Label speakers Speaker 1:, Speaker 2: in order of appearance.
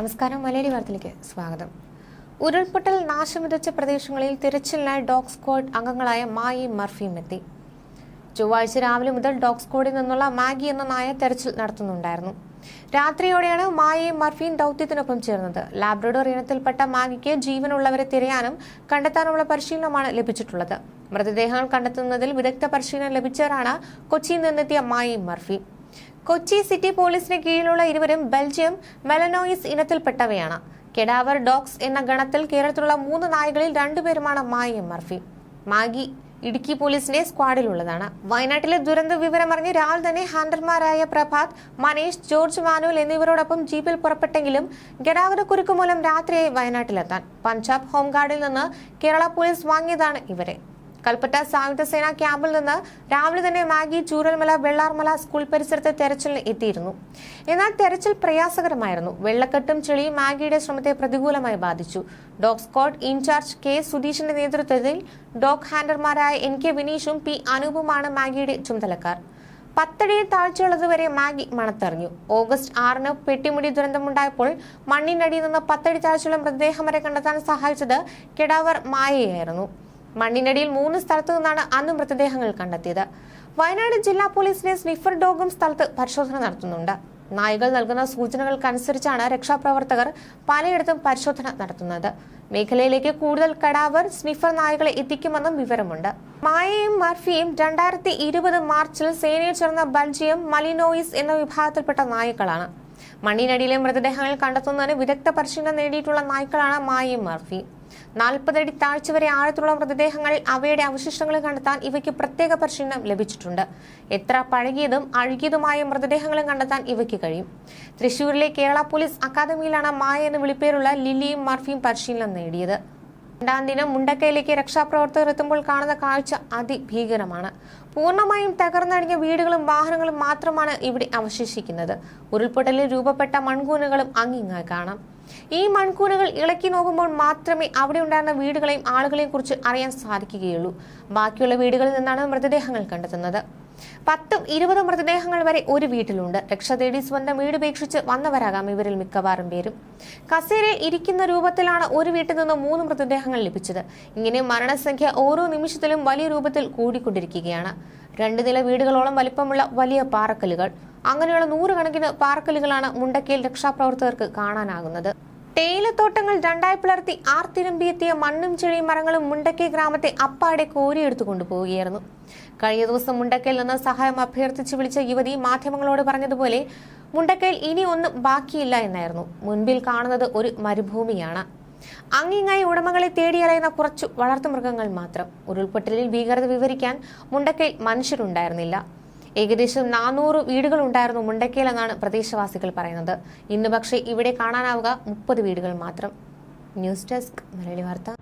Speaker 1: നമസ്കാരം മലയാളി വാർത്തയിലേക്ക് സ്വാഗതം. ഉരുൾപൊട്ടൽ നാശം വിതച്ച പ്രദേശങ്ങളിൽ തിരച്ചിലിനായി ഡോഗ് സ്ക്വാഡ് അംഗങ്ങളായ മായി മർഫിയും എത്തി. ചൊവ്വാഴ്ച രാവിലെ മുതൽ ഡോഗ് സ്ക്വാഡിൽ നിന്നുള്ള മാഗി എന്ന നായ തെരച്ചിൽ നടത്തുന്നുണ്ടായിരുന്നു. രാത്രിയോടെയാണ് മായയും മർഫിയും ദൗത്യത്തിനൊപ്പം ചേർന്നത്. ലാബ്രഡോർ ഇനത്തിൽപ്പെട്ട മാഗിക്ക് ജീവനുള്ളവരെ തിരയാനും കണ്ടെത്താനുള്ള പരിശീലനമാണ് ലഭിച്ചിട്ടുള്ളത്. മൃതദേഹങ്ങൾ കണ്ടെത്തുന്നതിൽ വിദഗ്ധ പരിശീലനം ലഭിച്ചവരാണ് കൊച്ചിയിൽ നിന്നെത്തിയ മായയും മർഫിയും കൊച്ചി സിറ്റി പോലീസിന് കീഴിലുള്ള ഇരുവരും ബെൽജിയം മെലനോയിസ് ഇനത്തിൽപ്പെട്ടവയാണ്. കെഡാവർ ഡോഗ്സ് എന്ന ഗണത്തിൽ കേരളത്തിലുള്ള മൂന്ന് നായകളിൽ രണ്ടുപേരുമാണ് മായിയും മർഫി. മാഗി ഇടുക്കി പോലീസിന്റെ സ്ക്വാഡിലുള്ളതാണ്. വയനാട്ടിലെ ദുരന്ത വിവരമറിഞ്ഞ് രാവിലെ തന്നെ ഹാൻഡർമാരായ പ്രഭാത് മനീഷ് ജോർജ് മാനുവൽ എന്നിവരോടൊപ്പം ജീപ്പിൽ പുറപ്പെട്ടെങ്കിലും ഗതാഗതക്കുരുക്ക് മൂലം രാത്രിയായി വയനാട്ടിലെത്താൻ. പഞ്ചാബ് ഹോംഗാർഡിൽ നിന്ന് കേരള പോലീസ് വാങ്ങിയതാണ് ഇവരെ. കൽപ്പറ്റ സായുധ സേന ക്യാമ്പിൽ നിന്ന് രാവിലെ തന്നെ മാഗി ചൂരൽമല വെള്ളാർമല സ്കൂൾ പരിസരത്ത് തെരച്ചിലിന് എത്തിയിരുന്നു. എന്നാൽ തെരച്ചിൽ പ്രയാസകരമായിരുന്നു. വെള്ളക്കെട്ടും ചെളിയും മാഗിയുടെ ശ്രമത്തെ പ്രതികൂലമായി ബാധിച്ചു. Dog squad in charge K സുധീഷിന്റെ നേതൃത്വത്തിൽ ഡോഗ് ഹാൻഡർമാരായ എൻ കെ വിനീഷും പി അനൂപുമാണ് മാഗിയുടെ ചുമതലക്കാർ. പത്തടിയിൽ താഴ്ചയുള്ളതുവരെ മാഗി മണത്തെറിഞ്ഞു. ഓഗസ്റ്റ് ആറിന് പെട്ടിമുടി ദുരന്തമുണ്ടായപ്പോൾ മണ്ണിനടിയിൽ നിന്ന് പത്തടി താഴ്ചയുള്ള മൃതദേഹം വരെ കണ്ടെത്താൻ സഹായിച്ചത് കെടാവർ മായയായിരുന്നു. മണ്ണിനടിയിൽ മൂന്ന് സ്ഥലത്തു നിന്നാണ് അന്ന് മൃതദേഹങ്ങൾ കണ്ടെത്തിയത്. വയനാട് ജില്ലാ പോലീസിന്റെ സ്നിഫർ ഡോഗും സ്ഥലത്ത് പരിശോധന നടത്തുന്നുണ്ട്. നായകൾ നൽകുന്ന സൂചനകൾക്കനുസരിച്ചാണ് രക്ഷാപ്രവർത്തകർ പലയിടത്തും പരിശോധന നടത്തുന്നത്. മേഖലയിലേക്ക് കൂടുതൽ കടാവർ സ്നിഫർ നായകളെ എത്തിക്കുമെന്നും വിവരമുണ്ട്. മായയും മർഫിയും രണ്ടായിരത്തി ഇരുപത് മാർച്ചിൽ സേനയിൽ ചേർന്ന ബൽജിയം മലിനോയിസ് എന്ന വിഭാഗത്തിൽപ്പെട്ട നായ്ക്കളാണ്. മണ്ണിനടിയിലെ മൃതദേഹങ്ങൾ കണ്ടെത്തുന്നതിന് വിദഗ്ധ പരിശീലനം നേടിയിട്ടുള്ള നായ്ക്കളാണ് മായയും മർഫിയും നാൽപ്പതടി താഴ്ച വരെ ആഴത്തുള്ള മൃതദേഹങ്ങൾ അവയുടെ അവശിഷ്ടങ്ങൾ കണ്ടെത്താൻ ഇവയ്ക്ക് പ്രത്യേക പരിശീലനം ലഭിച്ചിട്ടുണ്ട്. എത്ര പഴകിയതും അഴുകിയതുമായ മൃതദേഹങ്ങളും കണ്ടെത്താൻ ഇവയ്ക്ക് കഴിയും. തൃശൂരിലെ കേരള പോലീസ് അക്കാദമിയിലാണ് മായ എന്ന് വിളിപ്പേരുള്ള ലില്ലിയും മർഫിയും പരിശീലനം നേടിയത്. രണ്ടാം ദിനം മുണ്ടക്കയിലേക്ക് രക്ഷാപ്രവർത്തകർ എത്തുമ്പോൾ കാണുന്ന കാഴ്ച അതിഭീകരമാണ്. പൂർണമായും തകർന്നടിഞ്ഞ വീടുകളും വാഹനങ്ങളും മാത്രമാണ് ഇവിടെ അവശേഷിക്കുന്നത്. ഉരുൾപൊട്ടലിൽ രൂപപ്പെട്ട മൺകൂനുകളും അങ്ങിങ്ങായി കാണാം. ഈ മൺകൂനുകൾ ഇളക്കി നോക്കുമ്പോൾ മാത്രമേ അവിടെ ഉണ്ടായിരുന്ന വീടുകളെയും ആളുകളെയും കുറിച്ച് അറിയാൻ സാധിക്കുകയുള്ളൂ. ബാക്കിയുള്ള വീടുകളിൽ നിന്നാണ് മൃതദേഹങ്ങൾ കണ്ടെത്തുന്നത്. പത്തും ഇരുപതും മൃതദേഹങ്ങൾ വരെ ഒരു വീട്ടിലുണ്ട്. രക്ഷ തേടി സ്വന്തം വീട് ഉപേക്ഷിച്ച് വന്നവരാകാം ഇവരിൽ മിക്കവാറും പേരും. കസേരയിൽ ഇരിക്കുന്ന രൂപത്തിലാണ് ഒരു വീട്ടിൽ നിന്ന് മൂന്ന് മൃതദേഹങ്ങൾ ലഭിച്ചത്. ഇങ്ങനെ മരണസംഖ്യ ഓരോ നിമിഷത്തിലും വലിയ രൂപത്തിൽ കൂടിക്കൊണ്ടിരിക്കുകയാണ്. രണ്ട് നില വീടുകളോളം വലിപ്പമുള്ള വലിയ പാറക്കല്ലുകൾ. അങ്ങനെയുള്ള നൂറുകണക്കിന് പാറക്കല്ലുകളാണ് മുണ്ടക്കയിൽ രക്ഷാപ്രവർത്തകർക്ക് കാണാനാകുന്നത്. തേയിലത്തോട്ടങ്ങൾ രണ്ടായി പിളർത്തി ആർത്തിരമ്പിയെത്തിയ മണ്ണും ചെളിയും മരങ്ങളും മുണ്ടക്കൈ ഗ്രാമത്തെ അപ്പാടെ കോരിയെടുത്തു കൊണ്ടുപോവുകയായിരുന്നു. കഴിഞ്ഞ ദിവസം മുണ്ടക്കയിൽ നിന്ന് സഹായം അഭ്യർത്ഥിച്ച് വിളിച്ച യുവതി മാധ്യമങ്ങളോട് പറഞ്ഞതുപോലെ മുണ്ടക്കയിൽ ഇനി ഒന്നും ബാക്കിയില്ല എന്നായിരുന്നു. മുൻപിൽ കാണുന്നത് ഒരു മരുഭൂമിയാണ്. അങ്ങിങ്ങായി ഉടമകളെ തേടിയലയുന്ന കുറച്ചു വളർത്തുമൃഗങ്ങൾ മാത്രം. ഉരുൾപൊട്ടലിൽ ഭീകരത വിവരിക്കാൻ മുണ്ടക്കയിൽ മനുഷ്യരുണ്ടായിരുന്നില്ല. ഏകദേശം നാനൂറ് വീടുകൾ ഉണ്ടായിരുന്നു മുണ്ടക്കയിൽ എന്നാണ് പ്രദേശവാസികൾ പറയുന്നത്. ഇന്ന് പക്ഷേ ഇവിടെ കാണാനാവുക മുപ്പത് വീടുകൾ മാത്രം. ന്യൂസ് ഡെസ്ക് മലയാളി വാർത്ത.